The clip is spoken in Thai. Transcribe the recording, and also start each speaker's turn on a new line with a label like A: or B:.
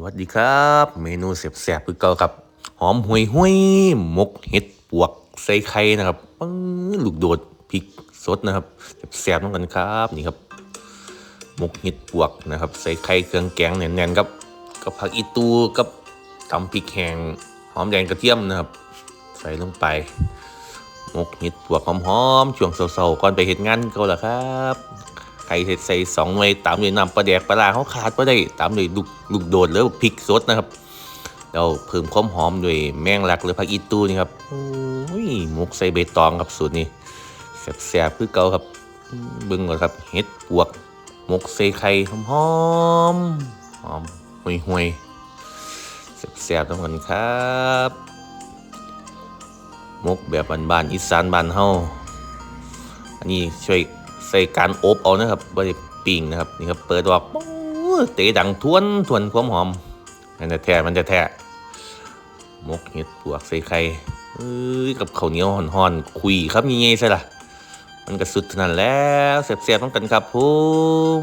A: วัสดีครับ เมนูเสียบๆคือเก่าครับ หอมหุยหุยหมกเห็ดปวกใส่ไข่นะครับปึ้งลูกโดดพริกสดนะครับเสียบๆต้องกันครับนี่ครับหมกเห็ดปวกนะครับ ใส่ไข่เครื่องแกงแน่นๆครับกับผักอีตูกับตำพริกแห้งหอมแดงกระเทียมนะครับ ใส่ลงไปหมกเห็ดปวกหอมๆช่วงเสาๆก่อนไปเห็ดงานก็แล้วครับ ข่เห็ดใส่สองหน่วยตามด้วยน้ำปลาแดกปลาร้าเขาขาดไ่ได้ตามด้วยลูกลูกโดดหรือพริกสดนะครับเราเพิ่มความหอมด้วยแมงลักหรือผักอีตูนี่ครับโอ้ยหมกใส่ใบตองครับสูตรนี้แซ่บๆคือเก่าครับเบิ่งก่อนครับเห็ดปวกหมกใส่ไข่หอมหอมหอมห่วยห่วยๆแซ่บๆทั้งนั้นครับหมกแบบบ้านๆอีสานบ้านเฮาอันนี้ช่วย ใส่การอบเอานะครับไม่ได้ปิ้งนะครับนี่ครับเปิดออกเตะดังทวนทวนความหอมมันจะแท้มันจะแท้มกเห็ดปวกใส่ไข่เอ้ยกับข้าวเหนียวห่อนๆคุยครับยังไงใช่ละมันก็สุดเท่านั้นแล้วเสียบๆต้องกันครับผม